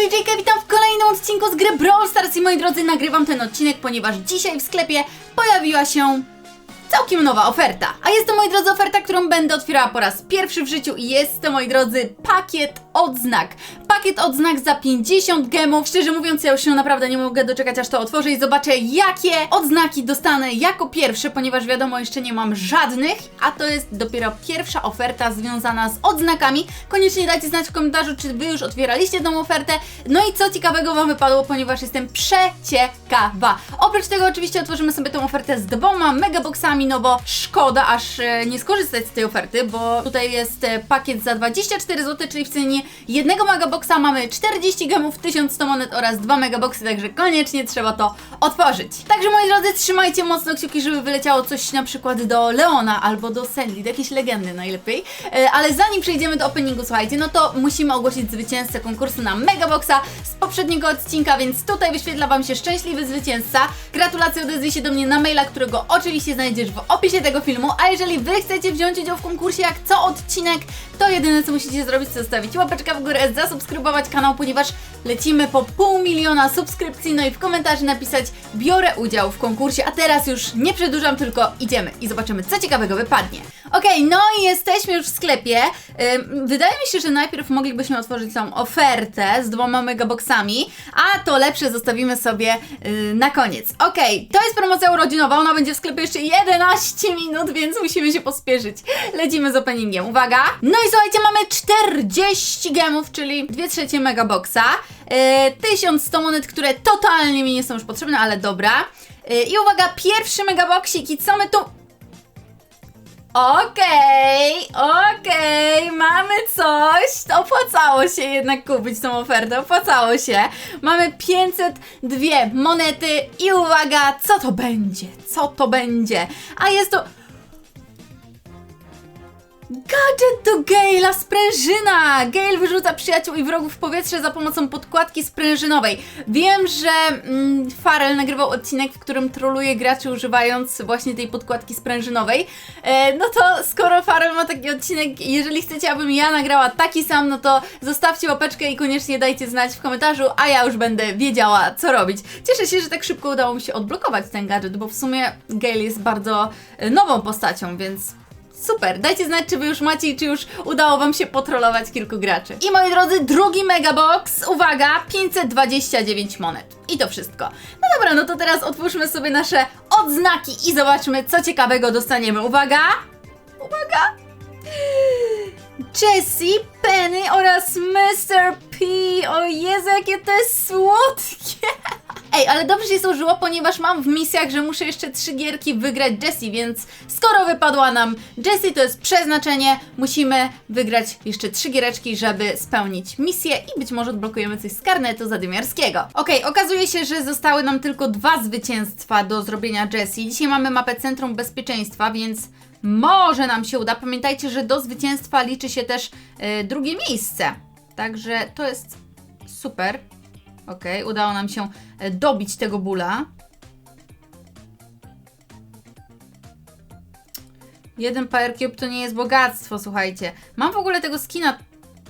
JJK, witam w kolejnym odcinku z gry Brawl Stars i moi drodzy, nagrywam ten odcinek, ponieważ dzisiaj w sklepie pojawiła się całkiem nowa oferta. A jest to, moi drodzy, oferta, którą będę otwierała po raz pierwszy w życiu i jest to, moi drodzy, pakiet odznak. Pakiet odznak za 50 gemów. Szczerze mówiąc, ja już się naprawdę nie mogę doczekać, aż to otworzę i zobaczę, jakie odznaki dostanę jako pierwsze, ponieważ wiadomo, jeszcze nie mam żadnych, a to jest dopiero pierwsza oferta związana z odznakami. Koniecznie dajcie znać w komentarzu, czy Wy już otwieraliście tą ofertę. No i co ciekawego Wam wypadło, ponieważ jestem przeciekawa. Oprócz tego oczywiście otworzymy sobie tą ofertę z dwoma megaboxami, no bo szkoda aż e, nie skorzystać z tej oferty, bo tutaj jest e, pakiet za 24 zł, czyli w cenie jednego megaboxa mamy 40 gemów, 1100 monet oraz 2 megaboxy, także koniecznie trzeba to otworzyć. Także moi drodzy, trzymajcie mocno kciuki, żeby wyleciało coś na przykład do Leona albo do Sandy, do jakiejś legendy najlepiej. E, Ale zanim przejdziemy do openingu, słuchajcie, no to musimy ogłosić zwycięzcę konkursu na megaboxa poprzedniego odcinka, więc tutaj wyświetla Wam się szczęśliwy zwycięzca. Gratulacje, odezwij się do mnie na maila, którego oczywiście znajdziesz w opisie tego filmu, a jeżeli Wy chcecie wziąć udział w konkursie jak co odcinek, to jedyne co musicie zrobić to zostawić łapeczkę w górę, zasubskrybować kanał, ponieważ lecimy po pół miliona subskrypcji, no i w komentarzu napisać biorę udział w konkursie, a teraz już nie przedłużam, tylko idziemy i zobaczymy co ciekawego wypadnie. Okej, no i jesteśmy już w sklepie. Wydaje mi się, że najpierw moglibyśmy otworzyć tą ofertę z dwoma megaboxami, a to lepsze zostawimy sobie y, na koniec. Okej, to jest promocja urodzinowa, ona będzie w sklepie jeszcze 11 minut, więc musimy się pospieszyć. Lecimy z openingiem, uwaga! No i słuchajcie, mamy 40 gemów, czyli 2 trzecie megaboxa, y, 1100 monet, które totalnie mi nie są już potrzebne, ale dobra. Y, I uwaga, pierwszy megaboxik i co my tu... Okej, okej, mamy coś. Opłacało się jednak kupić tą ofertę, opłacało się. Mamy 502 monety i uwaga, co to będzie? Co to będzie? A jest to... Gadżet do Gale'a, sprężyna! Gale wyrzuca przyjaciół i wrogów w powietrze za pomocą podkładki sprężynowej. Wiem, że mm, Farel nagrywał odcinek, w którym troluje graczy używając właśnie tej podkładki sprężynowej. E, no to skoro Farel ma taki odcinek, jeżeli chcecie, abym ja nagrała taki sam, no to zostawcie łapeczkę i koniecznie dajcie znać w komentarzu, a ja już będę wiedziała, co robić. Cieszę się, że tak szybko udało mi się odblokować ten gadżet, bo w sumie Gale jest bardzo e, nową postacią, więc Super, dajcie znać, czy wy już macie i czy już udało wam się potrolować kilku graczy. I moi drodzy, drugi megabox, uwaga, 529 monet. I to wszystko. No dobra, no to teraz otwórzmy sobie nasze odznaki i zobaczmy, co ciekawego dostaniemy. Uwaga! Uwaga! Jessie, Penny oraz Mr. P. O Jezu, jakie to jest słodkie! Ej, ale dobrze się złożyło, ponieważ mam w misjach, że muszę jeszcze trzy gierki wygrać Jessie, więc skoro wypadła nam Jessie, to jest przeznaczenie, musimy wygrać jeszcze trzy giereczki, żeby spełnić misję i być może odblokujemy coś z karnetu zadymiarskiego. Okej, okazuje się, że zostały nam tylko dwa zwycięstwa do zrobienia Jessie. Dzisiaj mamy mapę Centrum Bezpieczeństwa, więc może nam się uda. Pamiętajcie, że do zwycięstwa liczy się też e, drugie miejsce. Także to jest super. Okej, udało nam się e, dobić tego bóla. Jeden Power Cube to nie jest bogactwo, słuchajcie. Mam w ogóle tego skina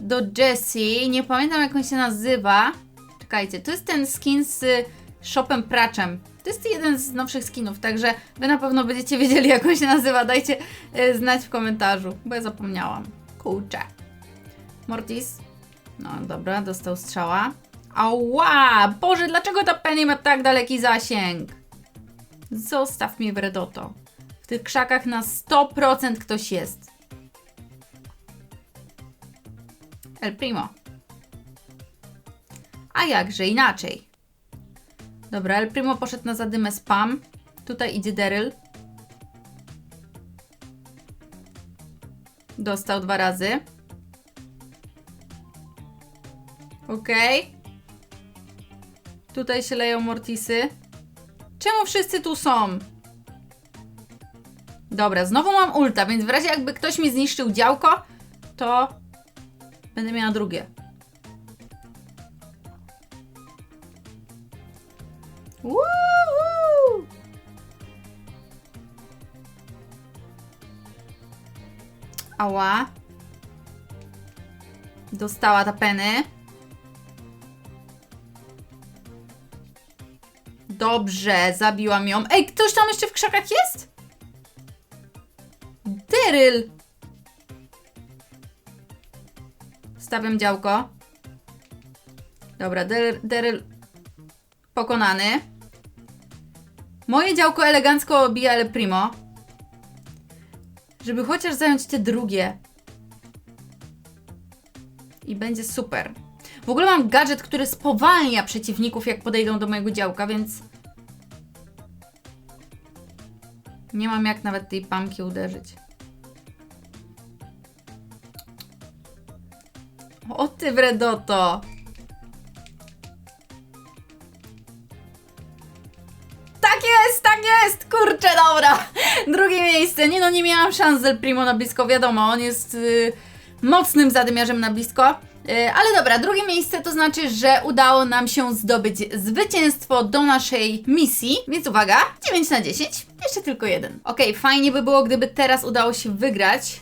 do Jessie, nie pamiętam jak on się nazywa. Czekajcie, to jest ten skin z Shopem Praczem. To jest jeden z nowszych skinów, także wy na pewno będziecie wiedzieli jak on się nazywa. Dajcie y, znać w komentarzu, bo ja zapomniałam. Kurczę. Mortis. No dobra, dostał strzała. Ała! Boże, dlaczego ta Penny ma tak daleki zasięg? Zostaw mnie wredoto. W tych krzakach na 100% ktoś jest. El Primo. A jakże inaczej. Dobra, El Primo poszedł na zadymę spam. Tutaj idzie Daryl. Dostał dwa razy. Okej. Tutaj się leją Mortisy. Czemu wszyscy tu są? Dobra, znowu mam ulta, więc w razie jakby ktoś mi zniszczył działko, to będę miała drugie. Woohoo! Ała. Dostała ta peny. Dobrze, zabiłam ją. Ej, ktoś tam jeszcze w krzakach jest? Daryl! Stawiam działko. Dobra, Daryl, pokonany. Moje działko elegancko obija El Primo. Żeby chociaż zająć te drugie. I będzie super. W ogóle mam gadżet, który spowalnia przeciwników, jak podejdą do mojego działka, więc. Nie mam jak nawet tej pamki uderzyć. O ty wredoto! Tak jest, tak jest! Kurczę, dobra! Drugie miejsce. Nie no, nie miałam szans z El Primo na blisko, wiadomo, on jest y, mocnym zadymiarzem na blisko. Y, ale dobra, drugie miejsce to znaczy, że udało nam się zdobyć zwycięstwo do naszej misji. Więc uwaga, 9 na 10, jeszcze tylko jeden. Okej, fajnie by było, gdyby teraz udało się wygrać.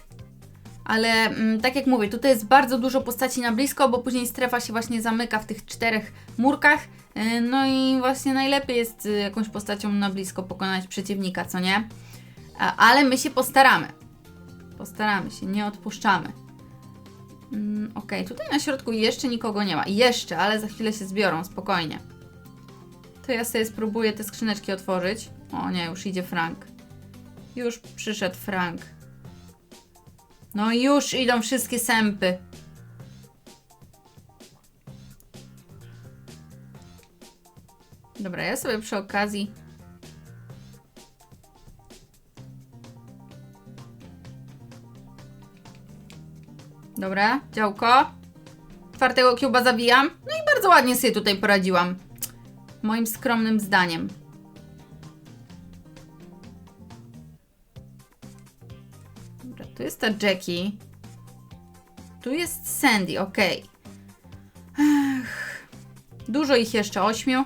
Ale mm, tak jak mówię, tutaj jest bardzo dużo postaci na blisko, bo później strefa się właśnie zamyka w tych czterech murkach. Yy, No i właśnie najlepiej jest y, jakąś postacią na blisko pokonać przeciwnika, co nie? Ale my się postaramy. Postaramy się, nie odpuszczamy. Mm, Okej, tutaj na środku jeszcze nikogo nie ma. Jeszcze, ale za chwilę się zbiorą, spokojnie. To ja sobie spróbuję te skrzyneczki otworzyć. O nie, już idzie Frank. Już przyszedł Frank. No już idą wszystkie sępy. Dobra, ja sobie przy okazji. Dobra, działko. Czwartego kuba zabijam. No i bardzo ładnie sobie tutaj poradziłam. Moim skromnym zdaniem. Dobra, tu jest ta Jackie. Tu jest Sandy. Ech, Dużo ich jeszcze, ośmiu.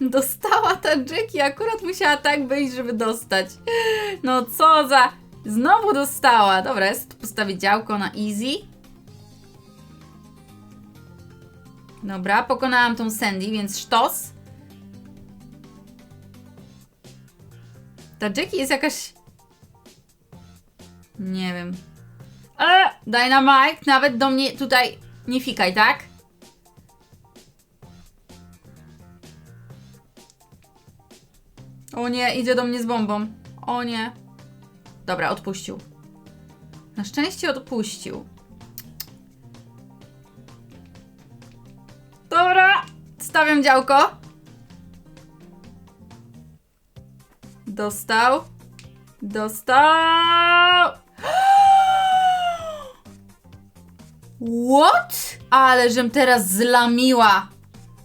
Dostała ta Jackie, akurat musiała tak wyjść, żeby dostać. No co za... Znowu dostała. Dobra, jest tu postawię działko na easy. Dobra, pokonałam tą Sandy, więc sztos. Ta Jackie jest jakaś... Nie wiem. Ale Dynamite nawet do mnie tutaj nie fikaj, tak? O nie, idzie do mnie z bombą. O nie. Dobra, odpuścił. Na szczęście odpuścił. Dobra, stawiam działko. Dostał. Dostał. What? Ale żem teraz zlamiła.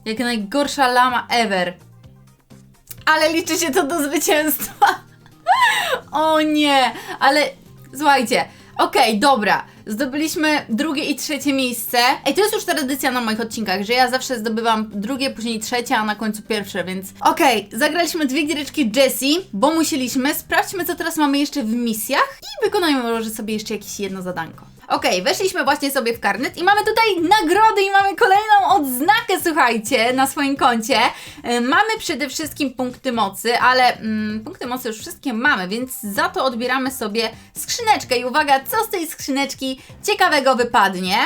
Jak najgorsza lama ever. Ale liczy się to do zwycięstwa. O nie, ale słuchajcie, okej, dobra. Zdobyliśmy drugie i trzecie miejsce. Ej, to jest już tradycja na moich odcinkach, że ja zawsze zdobywam drugie, później trzecie, a na końcu pierwsze, więc okej, zagraliśmy dwie giereczki Jessie, bo musieliśmy. Sprawdźmy, co teraz mamy jeszcze w misjach i wykonajmy może sobie jeszcze jakieś jedno zadanko. Okej, weszliśmy właśnie sobie w karnet i mamy tutaj nagrody i mamy kolejną odznakę, słuchajcie, na swoim koncie. E, Mamy przede wszystkim punkty mocy, ale mm, punkty mocy już wszystkie mamy, więc za to odbieramy sobie skrzyneczkę. I uwaga, co z tej skrzyneczki ciekawego wypadnie?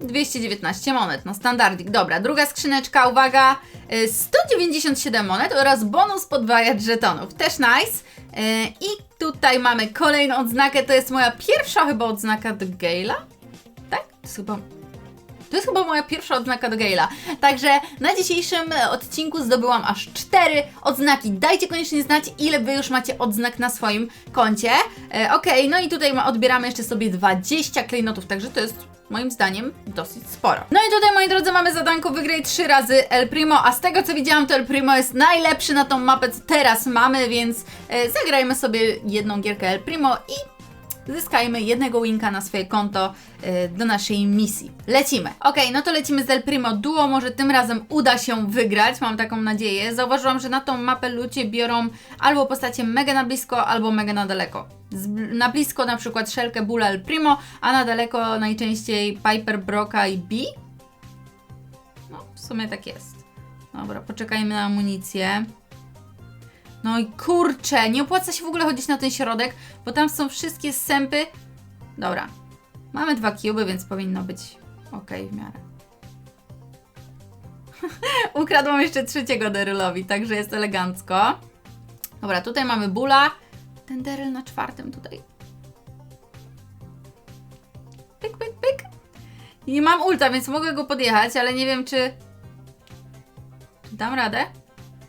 219 monet, no standardik. Dobra, druga skrzyneczka, uwaga, y, 197 monet oraz bonus podwajacz żetonów, też nice. Y, I tutaj mamy kolejną odznakę, to jest moja pierwsza chyba odznaka do Gale'a. Tak? To jest chyba... To jest chyba moja pierwsza odznaka do Gale'a. Także na dzisiejszym odcinku zdobyłam aż 4 odznaki. Dajcie koniecznie znać, ile Wy już macie odznak na swoim koncie. E, Okej, no i tutaj odbieramy jeszcze sobie 20 klejnotów, także to jest moim zdaniem dosyć sporo. No i tutaj, moi drodzy, mamy zadanko wygraj 3 razy El Primo, a z tego co widziałam, to El Primo jest najlepszy na tą mapę, co teraz mamy, więc e, zagrajmy sobie jedną gierkę El Primo i zyskajmy jednego winka na swoje konto y, do naszej misji. Lecimy. Ok, no to lecimy z El Primo Duo, może tym razem uda się wygrać, mam taką nadzieję. Zauważyłam, że na tą mapę ludzie biorą albo postacie mega na blisko, albo mega na daleko. Na blisko na przykład Shelkę, Bulla, El Primo, a na daleko najczęściej Piper, Broka i B. No, w sumie tak jest. Dobra, poczekajmy na amunicję. No i kurczę, nie opłaca się w ogóle chodzić na ten środek, bo tam są wszystkie sępy. Dobra, mamy dwa cube, więc powinno być ok w miarę. Ukradłam jeszcze trzeciego Derylowi, także jest elegancko. Dobra, tutaj mamy Bula. Ten Deryl na czwartym tutaj. Pyk, pyk, pyk. I mam ulta, więc mogę go podjechać, ale nie wiem czy... Czy dam radę?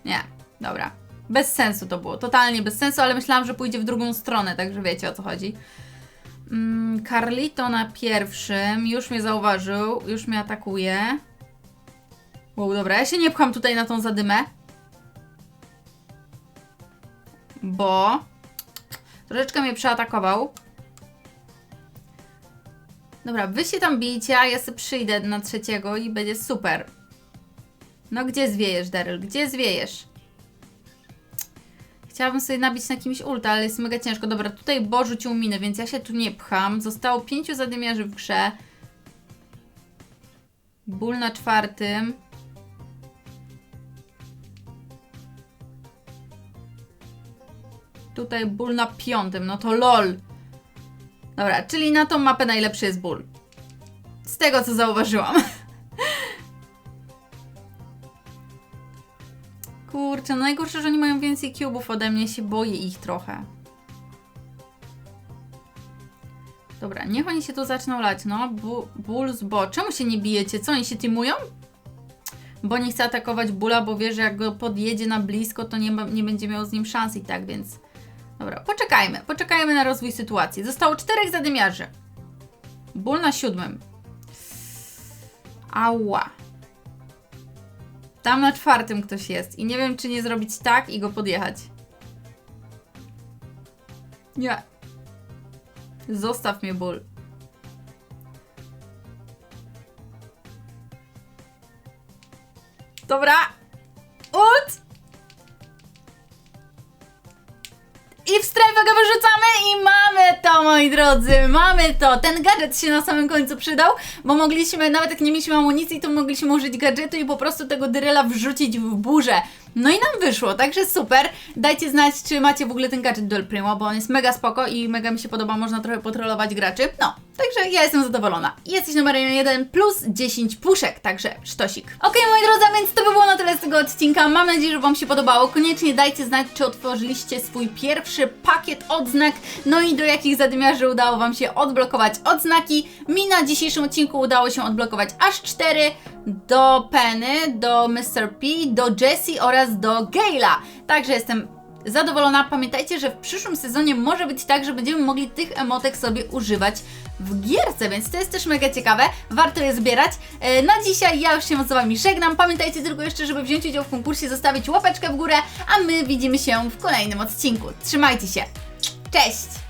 Nie, dobra. Bez sensu to było, totalnie bez sensu, ale myślałam, że pójdzie w drugą stronę, także wiecie o co chodzi. Mm, Carlito na pierwszym, już mnie zauważył, już mnie atakuje. Wow, dobra, ja się nie pcham tutaj na tą zadymę. Bo troszeczkę mnie przeatakował. Dobra, wy się tam bijcie, a ja sobie przyjdę na trzeciego i będzie super. No gdzie zwiejesz, Daryl? Gdzie zwiejesz? Chciałabym sobie nabić na kimś ulta, ale jest mega ciężko. Dobra, tutaj Bo rzucił minę, więc ja się tu nie pcham. Zostało pięciu zadymiarzy w grze. Ból na czwartym. Tutaj ból na piątym, no to lol. Dobra, czyli na tą mapę najlepszy jest ból. Z tego co zauważyłam. Kurczę, no najgorsze, że oni mają więcej cubów ode mnie, się boję ich trochę. Dobra, niech oni się tu zaczną lać, no. Bu bo. Czemu się nie bijecie? Co, oni się teamują? Bo nie chce atakować Bula, bo wie, że jak go podjedzie na blisko, to nie, nie będzie miał z nim szans i tak, więc... Dobra, poczekajmy. Poczekajmy na rozwój sytuacji. Zostało czterech zadymiarzy. Ból na siódmym. Ała. Tam na czwartym ktoś jest i nie wiem, czy nie zrobić tak i go podjechać. Nie. Zostaw mnie, ból. Dobra. Go wyrzucamy i mamy to, moi drodzy, mamy to. Ten gadżet się na samym końcu przydał, bo mogliśmy, nawet jak nie mieliśmy amunicji, to mogliśmy użyć gadżetu i po prostu tego dyryla wrzucić w burzę. No i nam wyszło, także super. Dajcie znać, czy macie w ogóle ten gadżet Duel Primo, bo on jest mega spoko i mega mi się podoba, można trochę potrolować graczy. No, także ja jestem zadowolona. Jesteś numerem 1 plus 10 puszek, także sztosik. Okej, moi drodzy, więc to by było na tyle z tego odcinka. Mam nadzieję, że Wam się podobało. Koniecznie dajcie znać, czy otworzyliście swój pierwszy pakiet odznak, no i do jakich zadymiarzy udało Wam się odblokować odznaki. Mi na dzisiejszym odcinku udało się odblokować aż 4 do Penny, do Mr. P, do Jessie oraz do Gale'a. Także jestem zadowolona. Pamiętajcie, że w przyszłym sezonie może być tak, że będziemy mogli tych emotek sobie używać w gierce, więc to jest też mega ciekawe. Warto je zbierać. E, Na dzisiaj ja już się z Wami żegnam. Pamiętajcie tylko jeszcze, żeby wziąć udział w konkursie, zostawić łapeczkę w górę, a my widzimy się w kolejnym odcinku. Trzymajcie się. Cześć!